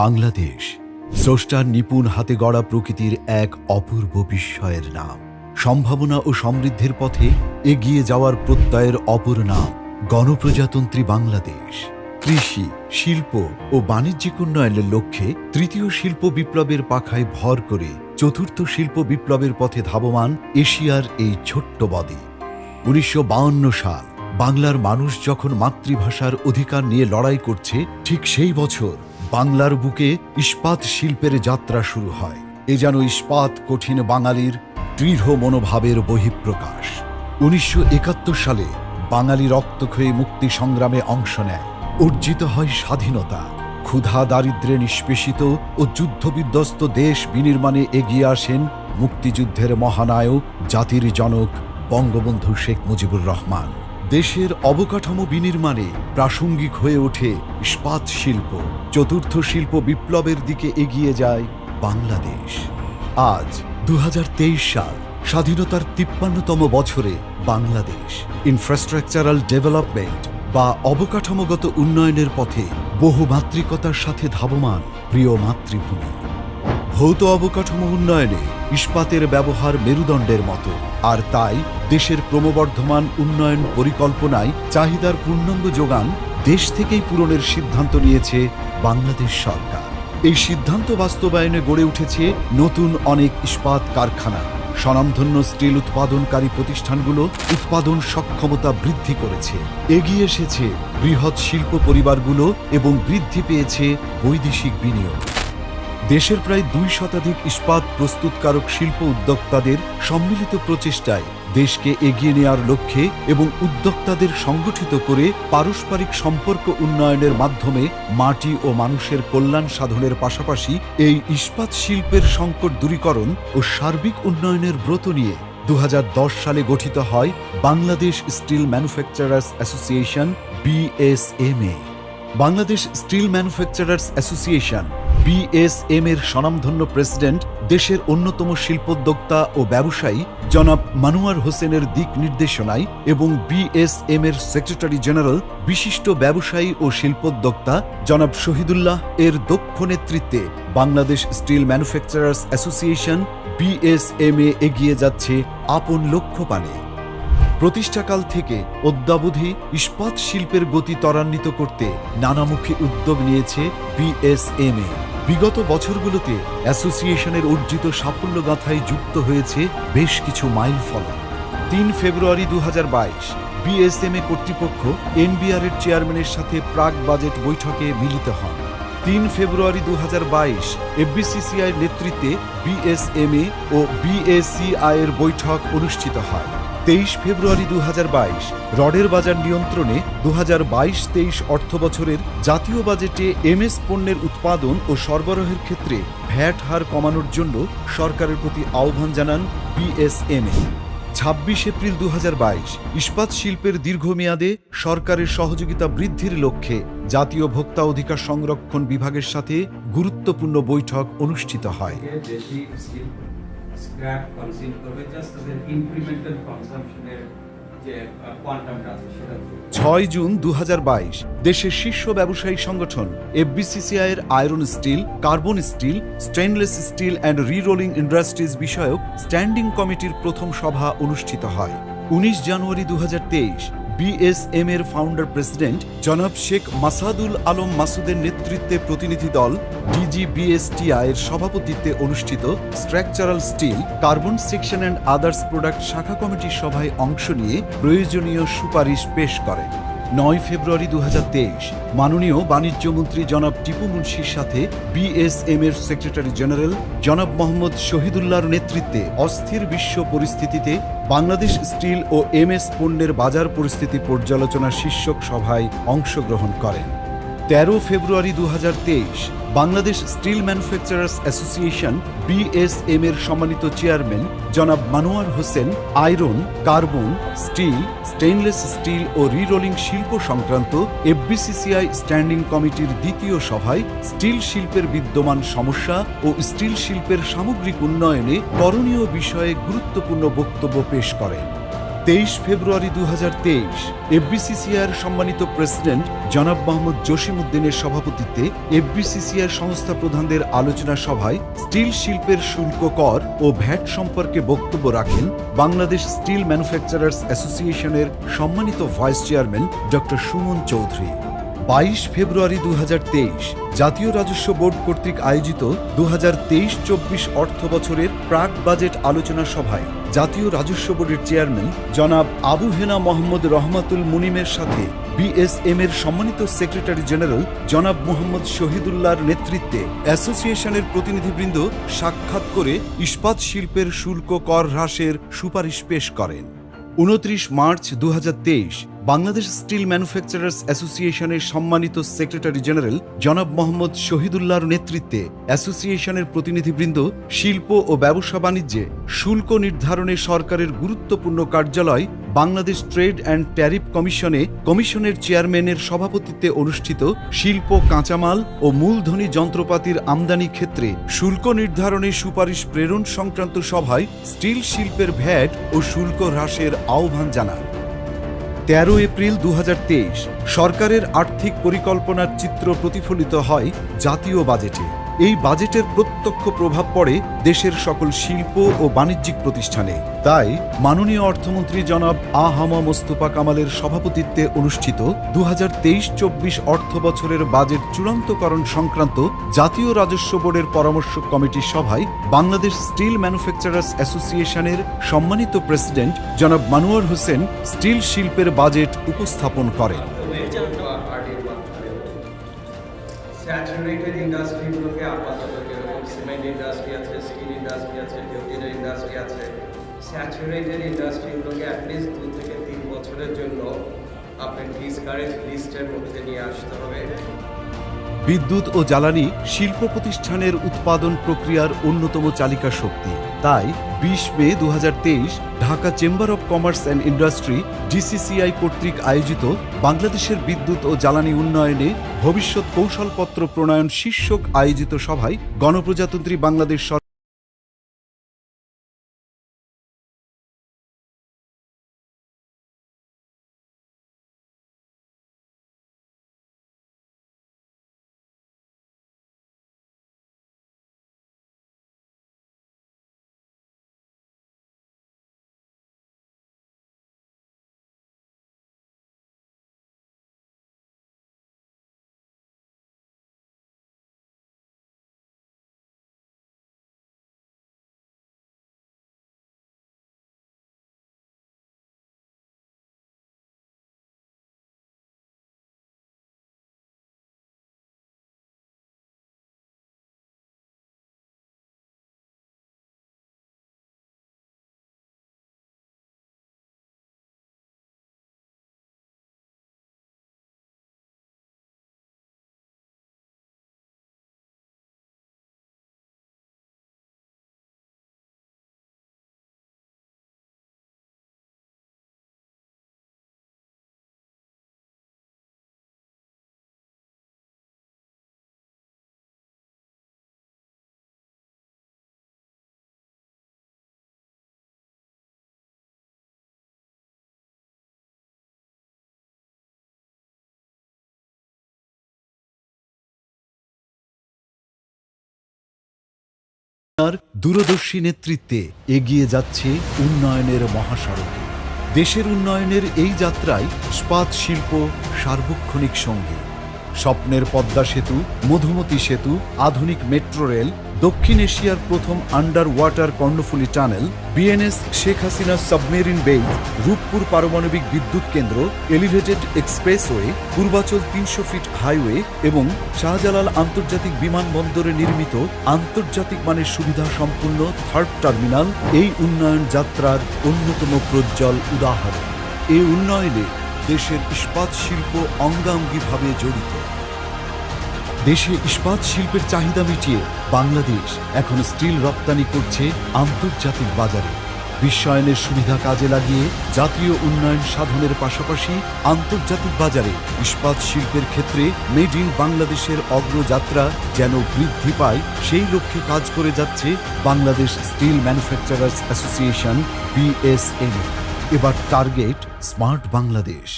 বাংলাদেশ। স্রষ্টার নিপুণ হাতে গড়া প্রকৃতির এক অপূর্ব বিস্ময়ের নাম। সম্ভাবনা ও সমৃদ্ধির পথে এগিয়ে যাওয়ার প্রত্যয়ের অপর নাম গণপ্রজাতন্ত্রী বাংলাদেশ। কৃষি, শিল্প ও বাণিজ্যিক উন্নয়নের লক্ষ্যে তৃতীয় শিল্প বিপ্লবের পাখায় ভর করে চতুর্থ শিল্প বিপ্লবের পথে ধাবমান এশিয়ার এই ছোট্ট বদ্বীপ উনিশশো সাল বাংলার মানুষ যখন মাতৃভাষার অধিকার নিয়ে লড়াই করছে, ঠিক সেই বছর বাংলার বুকে ইস্পাত শিল্পের যাত্রা শুরু হয়। এ যেন ইস্পাত কঠিন বাঙালির দৃঢ় মনোভাবের বহিঃপ্রকাশ। উনিশশো একাত্তর সালে বাঙালি রক্তক্ষয়ী মুক্তি সংগ্রামে অংশ নেয়। অর্জিত হয় স্বাধীনতা, ক্ষুধা দারিদ্র্যে নিষ্পেষিত ও যুদ্ধবিধ্বস্ত দেশ বিনির্মাণে এগিয়ে আসেন মুক্তিযুদ্ধের মহানায়ক জাতির জনক বঙ্গবন্ধু শেখ মুজিবুর রহমান। দেশের অবকাঠামো বিনির্মাণে প্রাসঙ্গিক হয়ে ওঠে ইস্পাত শিল্প। চতুর্থ শিল্প বিপ্লবের দিকে এগিয়ে যায় বাংলাদেশ। আজ দু হাজার তেইশ সাল, স্বাধীনতার তিপ্পান্নতম বছরে বাংলাদেশ ইনফ্রাস্ট্রাকচারাল ডেভেলপমেন্ট বা অবকাঠামোগত উন্নয়নের পথে বহু বহুমাত্রিকতার সাথে ধাবমান প্রিয় মাতৃভূমি। ভৌত অবকাঠামো উন্নয়নে ইস্পাতের ব্যবহার মেরুদণ্ডের মতো। আর তাই দেশের ক্রমবর্ধমান উন্নয়ন পরিকল্পনায় চাহিদার পূর্ণাঙ্গ যোগান দেশ থেকেই পূরণের সিদ্ধান্ত নিয়েছে বাংলাদেশ সরকার। এই সিদ্ধান্ত বাস্তবায়নে গড়ে উঠেছে নতুন অনেক ইস্পাত কারখানা। স্বনামধন্য স্টিল উৎপাদনকারী প্রতিষ্ঠানগুলো উৎপাদন সক্ষমতা বৃদ্ধি করেছে। এগিয়ে এসেছে বৃহৎ শিল্প পরিবারগুলো এবং বৃদ্ধি পেয়েছে বৈদেশিক বিনিয়োগ। দেশের প্রায় দুই শতাধিক ইস্পাত প্রস্তুতকারক শিল্প উদ্যোক্তাদের সম্মিলিত প্রচেষ্টায় দেশকে এগিয়ে নেওয়ার লক্ষ্যে এবং উদ্যোক্তাদের সংগঠিত করে পারস্পরিক সম্পর্ক উন্নয়নের মাধ্যমে মাটি ও মানুষের কল্যাণ সাধনের পাশাপাশি এই ইস্পাত শিল্পের সংকট দূরীকরণ ও সার্বিক উন্নয়নের ব্রত নিয়ে দু হাজার দশ সালে গঠিত হয় Bangladesh steel manufacturers association BSMA Bangladesh steel manufacturers association BSM এর স্বনামধন্য প্রেসিডেন্ট, দেশের অন্যতম শিল্পোদ্যোক্তা ও ব্যবসায়ী জনাব মানুয়ার হোসেনের দিক নির্দেশনায় এবং বিএসএম এর সেক্রেটারি জেনারেল, বিশিষ্ট ব্যবসায়ী ও শিল্পোদ্যোক্তা জনাব শহীদুল্লাহ এর দক্ষ নেতৃত্বে Bangladesh steel manufacturers association BSMA এগিয়ে যাচ্ছে আপন লক্ষ্য পানে প্রতিষ্ঠাকাল থেকে অদ্যাবধি ইস্পাত শিল্পের গতি ত্বরান্বিত করতে নানামুখী উদ্যোগ নিয়েছে বিএসএমএ বিগত বছরগুলোতে অ্যাসোসিয়েশনের অর্জিত সাফল্য গাথায় যুক্ত হয়েছে বেশ কিছু মাইল ফলক তিন ফেব্রুয়ারি দু হাজার বাইশ, বিএসএমএ কর্তৃপক্ষ এনবিআর এর চেয়ারম্যানের সাথে প্রাক বাজেট বৈঠকে মিলিত হন। তিন ফেব্রুয়ারি দু হাজার বাইশ এফবিসিসিআই নেতৃত্বে বিএসএমএ ও বিএসিআই এর বৈঠক অনুষ্ঠিত হয়। তেইশ ফেব্রুয়ারি দু হাজার বাইশ, রডের বাজার নিয়ন্ত্রণে দু বাইশ, তেইশ অর্থ বছরের জাতীয় বাজেটে এমএস পণ্যের উৎপাদন ও সরবরাহের ক্ষেত্রে ভ্যাট হার কমানোর জন্য সরকারের প্রতি আহ্বান জানান বিএসএমএ। ছাব্বিশ এপ্রিল দু হাজার বাইশ, ইস্পাত শিল্পের দীর্ঘমেয়াদে সরকারের সহযোগিতা বৃদ্ধির লক্ষ্যে জাতীয় ভোক্তা অধিকার সংরক্ষণ বিভাগের সাথে গুরুত্বপূর্ণ বৈঠক অনুষ্ঠিত হয়। স্ক্র্যাপ করবে জাস্ট তাদের ইনক্রিমেন্টাল ছয় জুন দু হাজার বাইশ, দেশের শীর্ষ ব্যবসায়ী সংগঠন এফবিসিসিআই এর iron steel, carbon steel, stainless steel and rerolling industries বিষয়ক স্ট্যান্ডিং কমিটির প্রথম সভা অনুষ্ঠিত হয়। উনিশ জানুয়ারি দু হাজার তেইশ বিএসএম এর ফাউন্ডার প্রেসিডেন্ট জনাব শেখ মাসাদুল আলম মাসুদের নেতৃত্বে প্রতিনিধি দল ডিজিবিএসটিআই এর সভাপতিত্বে অনুষ্ঠিত structural steel carbon section and others product শাখা কমিটির সভায় অংশ নিয়ে প্রয়োজনীয় সুপারিশ পেশ করে। নয় ফেব্রুয়ারি দু হাজার তেইশ। মাননীয় বাণিজ্যমন্ত্রী জনাব টিপু মুন্সির সাথে বিএসএম এর সেক্রেটারি জেনারেল জনাব মোহাম্মদ শহীদুল্লাহর নেতৃত্বে অস্থির বিশ্ব পরিস্থিতিতে বাংলাদেশ স্টিল ও এমএস পণ্যের বাজার পরিস্থিতি পর্যালোচনা শীর্ষক সভায় অংশগ্রহণ করেন। তেরো ফেব্রুয়ারি দু হাজার তেইশ, Bangladesh steel manufacturers association BSM এর সম্মানিত চেয়ারম্যান, জনাব Manowar Hossain, iron, carbon, steel stainless steel ও রিরোলিং শিল্প সংক্রান্ত এফবিসিসিআই স্ট্যান্ডিং কমিটির দ্বিতীয় সভায় স্টিল শিল্পের বিদ্যমান সমস্যা ও স্টিল শিল্পের সামগ্রিক উন্নয়নে করণীয় বিষয়ে গুরুত্বপূর্ণ বক্তব্য পেশ করেন। তেইশ ফেব্রুয়ারি দু হাজার তেইশ এফবিসিসিআর সম্মানিত প্রেসিডেন্ট জনাব মোহাম্মদ জসিমউদ্দিনের সভাপতিত্বে এফবিসিসিআর সংস্থা প্রধানদের আলোচনা সভায় স্টিল শিল্পের শুল্ক কর ও ভ্যাট সম্পর্কে বক্তব্য রাখেন বাংলাদেশ স্টিল ম্যানুফ্যাকচারার্স অ্যাসোসিয়েশনের সম্মানিত vice chairman doctor Suman Chowdhury. বাইশ ফেব্রুয়ারি দু হাজার তেইশ, জাতীয় রাজস্ব বোর্ড কর্তৃক আয়োজিত দু হাজার তেইশ চব্বিশ অর্থ বছরের প্রাক বাজেট আলোচনা সভায় জাতীয় রাজস্ব বোর্ডের চেয়ারম্যান জনাব আবু হেনা মোহাম্মদ রহমাতুল মুনিমের সাথে বিএসএম এর সম্মানিত সেক্রেটারি জেনারেল জনাব মোহাম্মদ শহীদুল্লাহর নেতৃত্বে অ্যাসোসিয়েশনের প্রতিনিধিবৃন্দ সাক্ষাৎ করে ইস্পাত শিল্পের শুল্ক কর হ্রাসের সুপারিশ পেশ করেন। উনত্রিশ মার্চ দু হাজার তেইশ বাংলাদেশ স্টিল ম্যানুফ্যাকচারার্স অ্যাসোসিয়েশনের সম্মানিত সেক্রেটারি জেনারেল জনাব মোহাম্মদ শহীদুল্লাহর নেতৃত্বে অ্যাসোসিয়েশনের প্রতিনিধিবৃন্দ, শিল্প ও ব্যবসা বাণিজ্যে শুল্ক নির্ধারণে সরকারের গুরুত্বপূর্ণ কার্যালয় বাংলাদেশ ট্রেড অ্যান্ড ট্যারিফ কমিশনে কমিশনের চেয়ারম্যানের সভাপতিত্বে অনুষ্ঠিত শিল্প, কাঁচামাল ও মূলধনী যন্ত্রপাতির আমদানি ক্ষেত্রে শুল্ক নির্ধারণে সুপারিশ প্রেরণ সংক্রান্ত সভায় স্টিল শিল্পের ভ্যাট ও শুল্ক হ্রাসের আহ্বান জানান। তেরো এপ্রিল দু হাজার তেইশ, সরকারের আর্থিক পরিকল্পনার চিত্র প্রতিফলিত হয় জাতীয় বাজেটে। এই বাজেটের প্রত্যক্ষ প্রভাব পড়ে দেশের সকল শিল্প ও বাণিজ্যিক প্রতিষ্ঠানে। তাই মাননীয় অর্থমন্ত্রী জনাব আ হামা মোস্তফা কামালের সভাপতিত্বে অনুষ্ঠিত দু হাজার তেইশ চব্বিশ অর্থ বছরের বাজেট চূড়ান্তকরণ সংক্রান্ত জাতীয় রাজস্ব বোর্ডের পরামর্শ কমিটির সভায় বাংলাদেশ স্টিল ম্যানুফ্যাকচারার্স অ্যাসোসিয়েশনের সম্মানিত প্রেসিডেন্ট জনাব মানুয়ার হোসেন স্টিল শিল্পের বাজেট উপস্থাপন করেন। স্যাচুরেটেড ইন্ডাস্ট্রিগুলোকে আপাতত যেরকম সিমেন্ট ইন্ডাস্ট্রি আছে, স্টিল ইন্ডাস্ট্রি আছে জুটিনের ইন্ডাস্ট্রি আছে স্যাচুরেটেড ইন্ডাস্ট্রিগুলোকে অ্যাটলিস্ট দু থেকে তিন বছরের জন্য আপনার ডিসকারেজ লিস্টের মধ্যে নিয়ে আসতে হবে। বিদ্যুৎ ও জ্বালানি শিল্প প্রতিষ্ঠানের উৎপাদন প্রক্রিয়ার অন্যতম চালিকা শক্তি। তাই বিশ মে দু হাজার তেইশ Dhaka chamber of commerce and industry DCCI কর্তৃক আয়োজিত বাংলাদেশের বিদ্যুৎ ও জ্বালানি উন্নয়নে ভবিষ্যৎ কৌশলপত্র প্রণয়ন শীর্ষক আয়োজিত সভায় গণপ্রজাতন্ত্রী বাংলাদেশ তার দূরদর্শী নেতৃত্বে এগিয়ে যাচ্ছে উন্নয়নের মহাসড়কে। দেশের উন্নয়নের এই যাত্রায় স্পাত শিল্প সার্বক্ষণিক সঙ্গে। স্বপ্নের পদ্মা সেতু, মধুমতি সেতু, আধুনিক মেট্রো রেল দক্ষিণ এশিয়ার প্রথম underwater Karnaphuli tunnel BNS Sheikh Hasina submarine base Rooppur পারমাণবিক বিদ্যুৎ কেন্দ্র এলিভেটেড এক্সপ্রেসওয়ে পূর্বাচল তিনশো ফিট হাইওয়ে এবং শাহজালাল আন্তর্জাতিক বিমানবন্দরে নির্মিত আন্তর্জাতিক মানের সুবিধা সম্পূর্ণ থার্ড টার্মিনাল এই উন্নয়ন যাত্রার অন্যতম প্রজ্জ্বল উদাহরণ। এই উন্নয়নে দেশের ইস্পাত শিল্প অঙ্গাঙ্গিভাবে জড়িত। দেশে ইস্পাত শিল্পের চাহিদা মিটিয়ে বাংলাদেশ এখন স্টিল রপ্তানি করছে আন্তর্জাতিক বাজারে। বিশ্বায়নের সুবিধা কাজে লাগিয়ে জাতীয় উন্নয়ন সাধনের পাশাপাশি আন্তর্জাতিক বাজারে ইস্পাত শিল্পের ক্ষেত্রে মেড ইন বাংলাদেশের অগ্রযাত্রা যেন বৃদ্ধি পায়, সেই লক্ষ্যে কাজ করে যাচ্ছে Bangladesh steel manufacturers association BSM এবার টার্গেট স্মার্ট বাংলাদেশ।